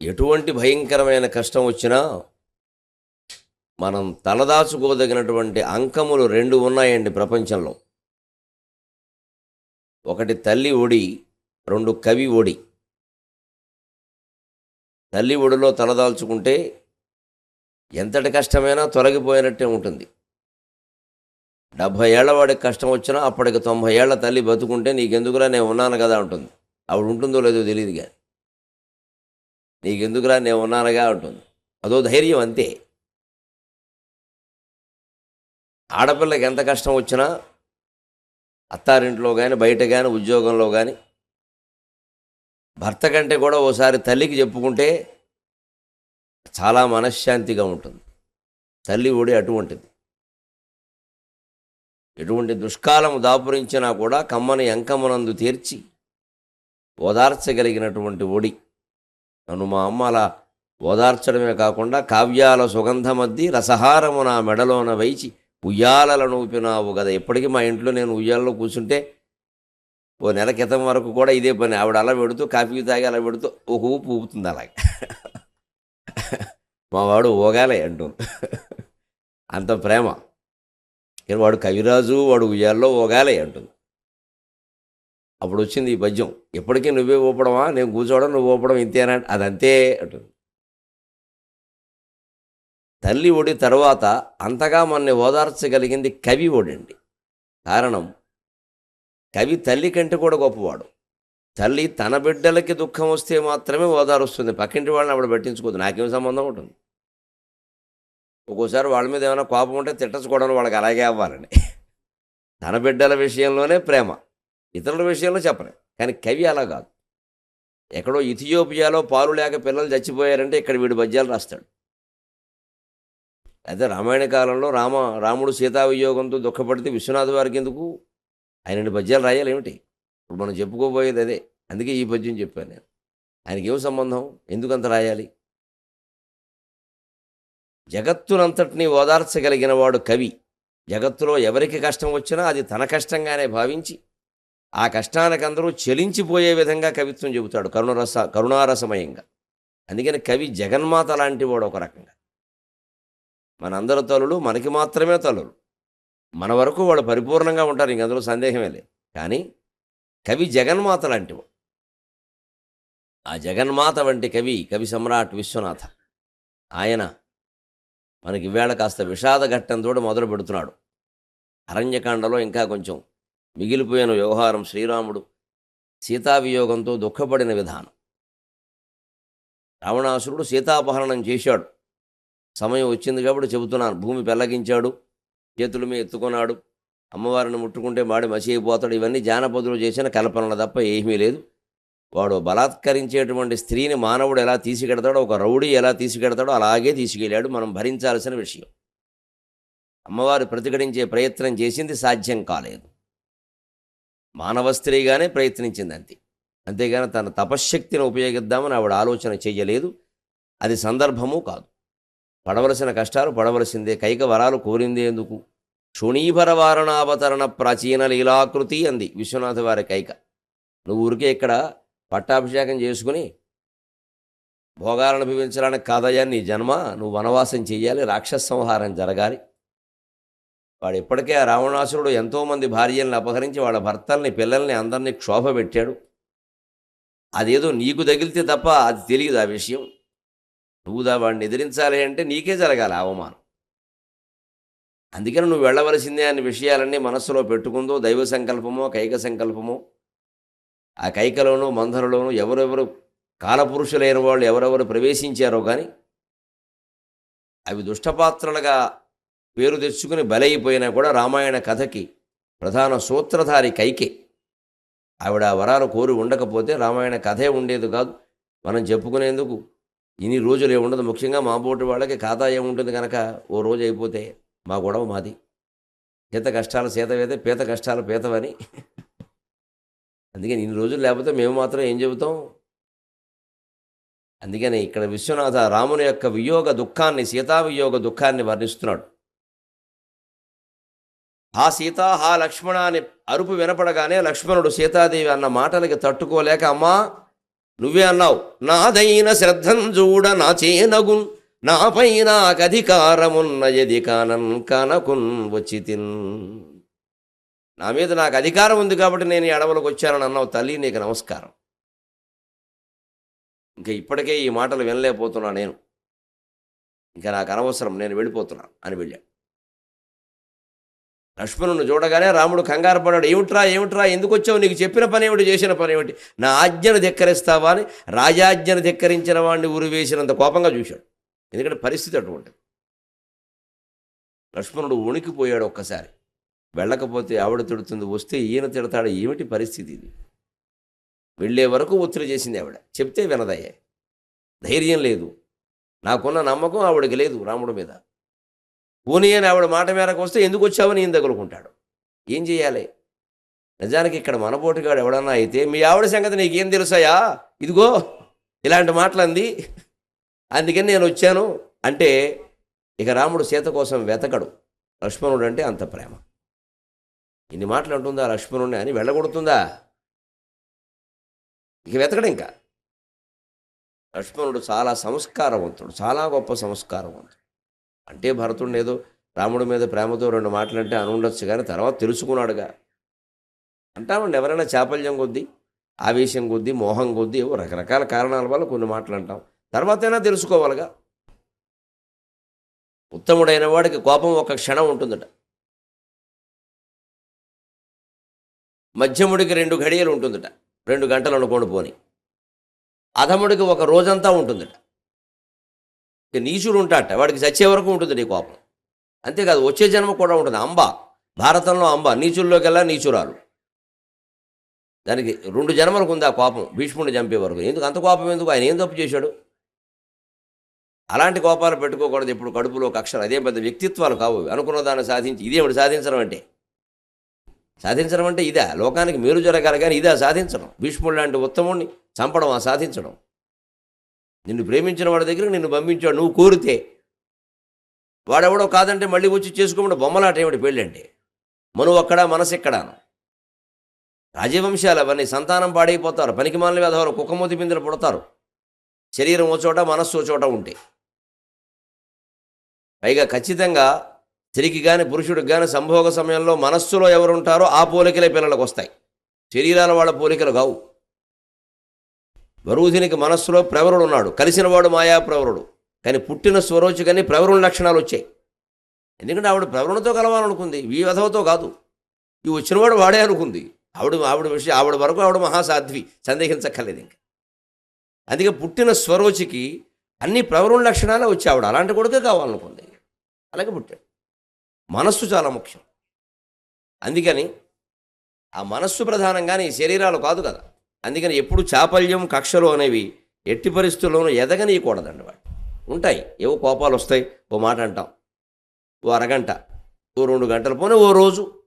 ఎటువంటి భయంకరమైన కష్టం వచ్చినా మనం తలదాచుకోదగినటువంటి అంకములు రెండు ఉన్నాయండి ప్రపంచంలో. ఒకటి తల్లి ఒడి రెండు కవి ఒడి. తల్లి ఒడిలో తలదాల్చుకుంటే ఎంతటి కష్టమైనా తొలగిపోయినట్టే ఉంటుంది. డెబ్భై ఏళ్ళ వాడికి కష్టం వచ్చినా అప్పటికి తొంభై ఏళ్ళ తల్లి బతుకుంటే నీకెందుకురా నేను ఉన్నాను కదా ఉంటుంది ఆవిడ ఉంటుందో లేదో తెలియదు కానీ నీకెందుకురా నేను ఉన్నానగా ఉంటుంది అదో ధైర్యం అంతే. ఆడపిల్లకి ఎంత కష్టం వచ్చినా అత్తారింట్లో కానీ బయట కానీ ఉద్యోగంలో కానీ భర్త కంటే కూడా ఓసారి తల్లికి చెప్పుకుంటే చాలా మనశ్శాంతిగా ఉంటుంది. తల్లి ఒడి అటువంటిది. ఎటువంటి దుష్కాలం దాపురించినా కూడా కమ్మని ఎంకమ్మనందు తీర్చి ఓదార్చగలిగినటువంటి ఒడి. నన్ను మా అమ్మ అలా ఓదార్చడమే కాకుండా కావ్యాల సుగంధమద్ది రసహారము నా మెడలోన వైచి ఉయ్యాలలను ఊపినావు కదా ఎప్పటికీ మా ఇంట్లో నేను ఉయ్యాలలో కూర్చుంటే ఓ నెల క్రితం వరకు కూడా ఇదే పని. ఆవిడ అలా పెడుతూ కాఫీ తాగి అలా పెడుతూ ఒక ఊపు ఊపుతుంది అలాగే. మా వాడు ఓగాలే అంటూ. అంత ప్రేమ. వాడు కవిరాజు వాడు ఉయ్యాల్లో ఓగాలే అంటుంది. అప్పుడు వచ్చింది ఈ పద్యం. ఎప్పటికీ నువ్వే ఊపడమా నేను కూర్చోవడం నువ్వు ఊపడం ఇంతేనా అదంతే అంటుంది. తల్లి ఒడి తర్వాత అంతగా మనని ఓదార్చగలిగింది కవి ఒడండి. కారణం కవి తల్లి కంటే కూడా గొప్పవాడు. తల్లి తన బిడ్డలకి దుఃఖం వస్తే మాత్రమే ఓదారుస్తుంది. పక్కింటి వాళ్ళని అప్పుడు పెట్టించుకోదు. నాకేం సంబంధం ఉంటుంది? ఒక్కోసారి వాళ్ళ మీద ఏమైనా కోపం ఉంటే తిట్టచ్చుకోవడం వాళ్ళకి అలాగే అవ్వాలని. తన బిడ్డల విషయంలోనే ప్రేమ. ఇతరుల విషయంలో చెప్పలే కానీ కవి అలా కాదు. ఎక్కడో ఇథియోపియాలో పాలు లేక పిల్లలు చచ్చిపోయారంటే ఇక్కడ వీడు పద్యాలు రాస్తాడు. అయితే రామాయణ కాలంలో రామ రాముడు సీతావియోగంతో దుఃఖపడితే విశ్వనాథ్ వారికి ఎందుకు? ఆయన పద్యాలు రాయాలి ఏమిటి? ఇప్పుడు మనం చెప్పుకోబోయేది అదే. అందుకే ఈ పద్యం చెప్పాను నేను. ఆయనకి ఏం సంబంధం? ఎందుకంత రాయాలి? జగత్తునంతటినీ ఓదార్చగలిగిన వాడు కవి. జగత్తులో ఎవరికి కష్టం వచ్చినా అది తన కష్టంగానే భావించి ఆ కష్టానికి అందరూ చెలించిపోయే విధంగా కవిత్వం చెబుతాడు. కరుణరస కరుణారసమయంగా. అందుకని కవి జగన్మాత లాంటి వాడు ఒక రకంగా. మనందరి తలులు మనకి మాత్రమే తలులు. మన వరకు వాళ్ళు పరిపూర్ణంగా ఉంటారు ఇంక అందులో సందేహమే లేదు. కానీ కవి జగన్మాత లాంటివాడు ఆ జగన్మాత వంటి కవి కవి సమ్రాట్ విశ్వనాథ. ఆయన మనకి ఇవాళ కాస్త విషాద ఘట్టంతో మొదలు పెడుతున్నాడు అరణ్యకాండలో ఇంకా కొంచెం మిగిలిపోయిన వ్యవహారం శ్రీరాముడు సీతావియోగంతో దుఃఖపడిన విధానం. రావణాసురుడు సీతాపహరణం చేశాడు. సమయం వచ్చింది కాబట్టి చెబుతున్నాను. భూమి పెల్లగించాడు చేతుల మీద ఎత్తుకున్నాడు అమ్మవారిని ముట్టుకుంటే మాడి మసిగిపోతాడు. ఇవన్నీ జానపదులు చేసిన కల్పనలు తప్ప ఏమీ లేదు. వాడు బలాత్కరించేటువంటి స్త్రీని మానవుడు ఎలా తీసుకెడతాడో ఒక రౌడీ ఎలా తీసుకెడతాడో అలాగే తీసుకెళ్ళాడు. మనం భరించాల్సిన విషయం. అమ్మవారు ప్రతిఘటించే ప్రయత్నం చేసింది సాధ్యం కాలేదు. మానవ స్త్రీగానే ప్రయత్నించింది అంతే అంతేగాని తన తపశ్శక్తిని ఉపయోగిద్దామని ఆవిడ ఆలోచన చేయలేదు. అది సందర్భము కాదు. పడవలసిన కష్టాలు పడవలసిందే. కైక వరాలు కోరిందే ఎందుకు? శుణీభరవారణావతరణ ప్రాచీన లీలాకృతి అంది విశ్వనాథ వారి కైక. నువ్వు ఊరికే ఇక్కడ పట్టాభిషేకం చేసుకుని భోగాలను అనుభవించడానికి కాదయ్యా నీ జన్మ. నువ్వు వనవాసం చేయాలి రాక్షస సంహారం జరగాలి. వాడు ఇప్పటికే ఆ రావణాసురుడు ఎంతోమంది భార్యల్ని అపహరించి వాళ్ళ భర్తల్ని పిల్లల్ని అందరినీ క్షోభ పెట్టాడు అదేదో నీకు తగిలితే తప్ప అది తెలియదు ఆ విషయం. నువ్వు దా వాడిని ఎదిరించాలి అంటే నీకే జరగాలి అవమానం. అందుకని నువ్వు వెళ్ళవలసిందే అనే విషయాలన్నీ మనస్సులో పెట్టుకుందో దైవ సంకల్పమో కైక సంకల్పమో ఆ కైకలోనూ మంధరలోనూ ఎవరెవరు కాలపురుషులైన వాళ్ళు ఎవరెవరు ప్రవేశించారో కానీ అవి దుష్టపాత్రలుగా పేరు తెచ్చుకుని బలైపోయినా కూడా రామాయణ కథకి ప్రధాన సూత్రధారి కైకే. ఆవిడ వరాలు కోరి ఉండకపోతే రామాయణ కథే ఉండేది కాదు. మనం చెప్పుకునేందుకు ఇన్ని రోజులు ఏముండదు ముఖ్యంగా మా బోటి వాళ్ళకి ఖాతా ఏముంటుంది కనుక ఓ రోజు అయిపోతే మా గొడవ మాది. చేత కష్టాలు సీతవేతే పీత కష్టాలు పీతవని. అందుకని ఇన్ని రోజులు లేకపోతే మేము మాత్రం ఏం చెబుతాం? అందుకని ఇక్కడ విశ్వనాథ రాముని యొక్క వియోగ దుఃఖాన్ని సీతా వియోగ దుఃఖాన్ని వర్ణిస్తున్నాడు. ఆ సీత హా లక్ష్మణ అని అరుపు వినపడగానే లక్ష్మణుడు సీతాదేవి అన్న మాటలకి తట్టుకోలేక అమ్మా నువ్వే అన్నావు నాదైన శ్రద్ధం చూడ నా చేనగున్ నాపై నాకధికారమున్నయది కానన్ కనకున్ వచ్చి తిన్ నా మీద నాకు అధికారం ఉంది కాబట్టి నేను ఈ అడవులకు వచ్చానని అన్నావు తల్లి నీకు నమస్కారం. ఇంకా ఇప్పటికే ఈ మాటలు వినలేకపోతున్నా నేను. ఇంకా నాకు అనవసరం నేను వెళ్ళిపోతున్నాను అని వెళ్ళాడు లక్ష్మణుని చూడగానే రాముడు కంగారు పడ్డాడు. ఏమిట్రా ఏమిట్రా ఎందుకు వచ్చావు? నీకు చెప్పిన పని ఏమిటి చేసిన పని ఏమిటి? నా ఆజ్ఞను ధిక్కరిస్తావా? అని రాజాజ్ఞను ధిక్కరించిన వాడిని ఉరివేసినంత కోపంగా చూశాడు. ఎందుకంటే పరిస్థితి అటువంటిది. లక్ష్మణుడు ఉణికిపోయాడు ఒక్కసారి. వెళ్ళకపోతే ఆవిడ తిడుతుంది వస్తే ఈయన తిడతాడు ఏమిటి పరిస్థితి ఇది? వెళ్ళే వరకు ఒత్తిడి చేసింది ఆవిడ. చెప్తే వినదయ్యే ధైర్యం లేదు. నాకున్న నమ్మకం ఆవిడకి లేదు రాముడి మీద. పోనీ అని ఆవిడ మాట మేరకు వస్తే ఎందుకు వచ్చావని ఈయన తగులుకుంటాడు ఏం చేయాలి? నిజానికి ఇక్కడ మనపోటుగాడు ఎవడన్నా అయితే మీ ఆవిడ సంగతి నీకేం తెలుసాయా? ఇదిగో ఇలాంటి మాటలు అంది అందుకని నేను వచ్చాను. అంటే ఇక రాముడు సీత కోసం వెతకడు. లక్ష్మణుడు అంటే అంత ప్రేమ. ఇన్ని మాటలు అంటుందా లక్ష్మణుడిని అని వెళ్ళగొడుతుందా? ఇక వెతకడు ఇంకా. లక్ష్మణుడు చాలా సంస్కారవంతుడు చాలా గొప్ప సంస్కారవంతుడు. అంటే భరతుడిని ఏదో రాముడి మీద ప్రేమతో రెండు మాటలంటే అని ఉండొచ్చు కానీ తర్వాత తెలుసుకున్నాడుగా. అంటామండి ఎవరైనా చాపల్యం కొద్దీ ఆవేశం కొద్దీ మోహం కొద్దీ ఏవో రకరకాల కారణాల వల్ల కొన్ని మాటలు అంటాం. తర్వాతైనా తెలుసుకోవాలిగా. ఉత్తముడైన వాడికి కోపం ఒక క్షణం ఉంటుందట. మధ్యముడికి రెండు ఘడియలు ఉంటుందట. రెండు గంటలు అనుకోండి పోని. అధముడికి ఒక రోజంతా ఉంటుందట. ఇక నీచుడు ఉంటాట వాడికి చచ్చే వరకు ఉంటుంది నీ కోపం. అంతేకాదు వచ్చే జన్మ కూడా ఉంటుంది. అంబ భారతంలో అంబ నీచుల్లోకెల్లా నీచురాలు. దానికి రెండు జన్మలకు ఉంది ఆ కోపం భీష్ముడిని చంపే వరకు. ఎందుకు? అంత కోపం ఎందుకు? ఆయన ఏం తప్పు చేశాడు? అలాంటి కోపాలు పెట్టుకోకూడదు. ఇప్పుడు కడుపులో కక్షలు అదే పెద్ద వ్యక్తిత్వాలు కావు. అనుకున్న దాన్ని సాధించి ఇదేమిటి సాధించడం అంటే. సాధించడం అంటే ఇదా. లోకానికి మేలు జరగాలి కానీ ఇదా సాధించడం. భీష్ముడు లాంటి ఉత్తముడిని చంపడం ఆ సాధించడం. నిన్ను ప్రేమించిన వాడి దగ్గర నిన్ను పంపించాడు నువ్వు కోరితే. వాడెవడో కాదంటే మళ్ళీ వచ్చి చేసుకోమని బొమ్మలాట ఏమిటి పెళ్ళంటే మనువు అక్కడ మనసు ఎక్కడాను? రాజవంశాలు అవన్నీ సంతానం పాడైపోతారు పనికి మాలిన వేధవారు కుక్కమూతి బిందెలు పుడతారు. శరీరం ఓ చోట మనస్సు ఓ చోట ఉంటాయి పైగా ఖచ్చితంగా స్త్రీకి కానీ పురుషుడికి కానీ సంభోగ సమయంలో మనస్సులో ఎవరుంటారో ఆ పోలికలే పిల్లలకు వస్తాయి శరీరాల వాళ్ళ పోలికలు కావు. వరూధినికి మనస్సులో ప్రవరుడు ఉన్నాడు. కలిసినవాడు మాయా ప్రవరుడు. కానీ పుట్టిన స్వరోచి కానీ ప్రవరుణ లక్షణాలు వచ్చాయి. ఎందుకంటే ఆవిడ ప్రవరుణతో కలవాలనుకుంది. ఈ వధవతో కాదు. ఈ వచ్చినవాడు వాడే అనుకుంది. ఆవిడ ఆవిడ విషయం ఆవిడ వరకు ఆవిడ మహాసాధ్వి. సందేహించక్కర్లేదు ఇంకా. అందుకే పుట్టిన స్వరోచికి అన్ని ప్రవరుణ లక్షణాలే వచ్చి ఆవిడ. అలాంటి కొడుకే కావాలనుకుంది. అలాగే పుట్టాడు. మనస్సు చాలా ముఖ్యం. అందుకని ఆ మనస్సు ప్రధానంగానే ఈ శరీరాలు కాదు కదా. అందుకని ఎప్పుడు చాపల్యం కక్షలు అనేవి ఎట్టి పరిస్థితుల్లోనూ ఎదగనీయకూడదండి వాడు ఉంటాయి. ఏవో కోపాలు వస్తాయి. ఓ మాట అంటాం. ఓ అరగంట. ఓ రెండు గంటల పోనీ ఓ రోజు.